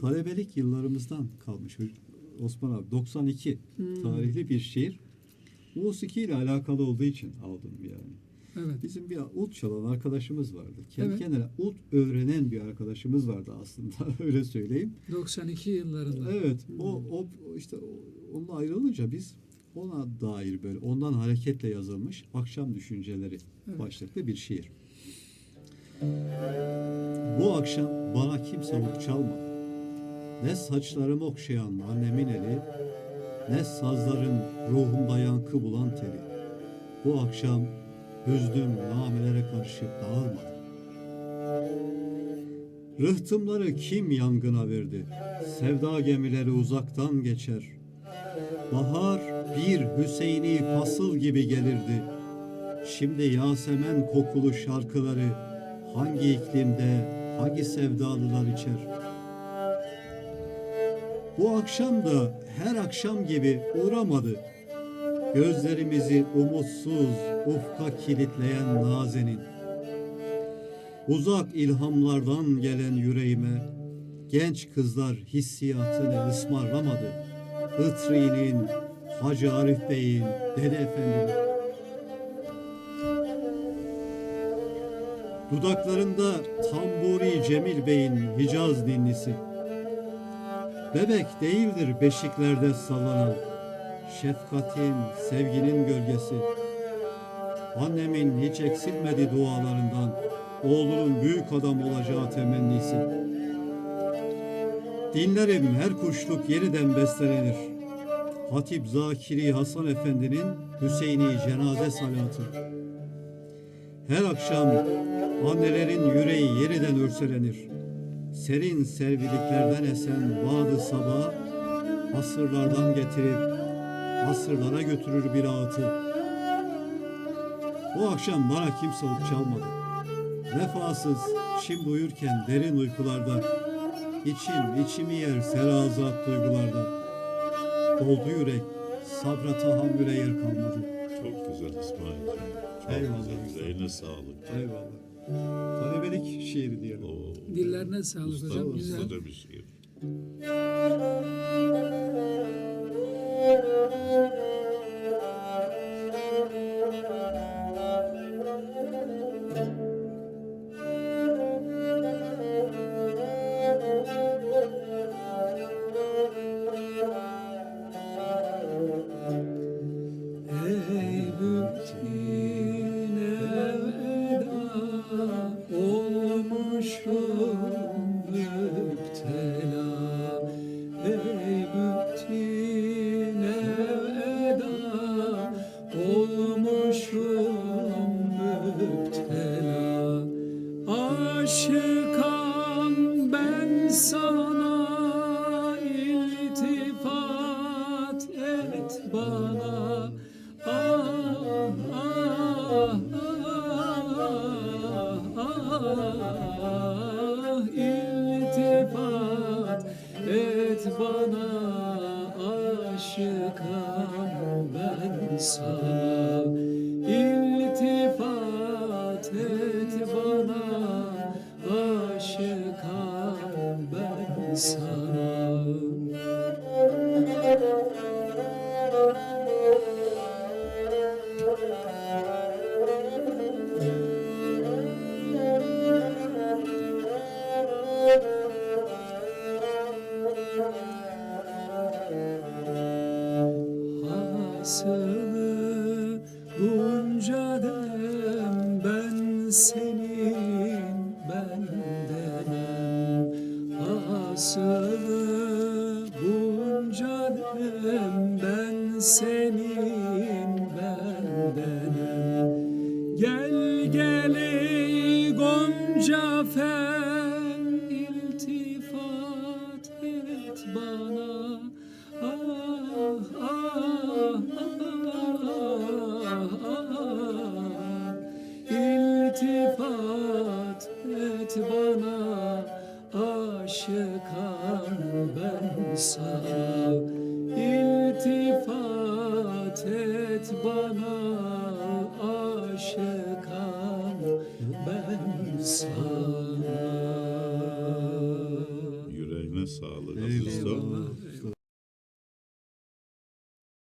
Talebelik yıllarımızdan kalmış Osman abi 92 Hmm. tarihli bir şiir. Musiki ile alakalı olduğu için aldım yani. Evet. Bizim bir ut çalan arkadaşımız vardı. Kendi Evet. kendine ut öğrenen bir arkadaşımız vardı aslında öyle söyleyeyim. 92 yıllarında. Evet o, o işte onunla ayrılınca biz ona dair böyle ondan hareketle yazılmış akşam düşünceleri Evet. başlıklı bir şiir. Bu akşam bana kimse ut çalmadı. Ne saçlarımı okşayan annemin eli, ne sazların ruhumda yankı bulan teli. Bu akşam hüznüm namelere karışıp dağılmadı. Rıhtımları kim yangına verdi? Sevda gemileri uzaktan geçer. Bahar bir Hüseyini fasıl gibi gelirdi. Şimdi Yasemen kokulu şarkıları hangi iklimde hangi sevdalılar içer? Bu akşam da her akşam gibi uğramadı. Gözlerimizi umutsuz ufka kilitleyen nazenin. Uzak ilhamlardan gelen yüreğime genç kızlar hissiyatını ısmarlamadı. Itri'nin, Hacı Arif Bey'in, Dede Efendi'nin. Dudaklarında Tamburi Cemil Bey'in Hicaz ninnisi. Bebek değildir beşiklerde sallanan, şefkatin, sevginin gölgesi. Annemin hiç eksilmedi dualarından, oğlunun büyük adam olacağı temennisi. Dinlerim her kuşluk yeniden beslenir. Hatip Zakiri Hasan Efendi'nin Hüseyini cenaze salatı. Her akşam annelerin yüreği yeniden örselenir. Serin serviliklerden esen vadı sabah, asırlardan getirip asırlara götürür bir ağıtı. Bu akşam bana kimse ut çalmadı. Vefasız şimdi uyurken derin uykularda, içim içimi yer serazat duygularda. Doldu yürek, sabra tahammüle yer kalmadı. Çok güzel İsmail'cim. Çok Eyvallah. güzel. Eline sağlık. Eyvallah. Talebelik şiiri diyelim. Oo, Dillerine sağlık usta, hocam. Güzel. ustaca bir şiir. Aşıkan ben sana iltifat et bana Ah, ah, ah, ah, iltifat et bana aşıkam ben sana Hasılı bunca dem ben senin bendenim Hasılı bunca dem ben senin bendenim Gel gel ey Gonca fel bana. Ah ah ah ah İltifat et bana aşıkam ben sana. İltifat et bana usta. Eyvallah.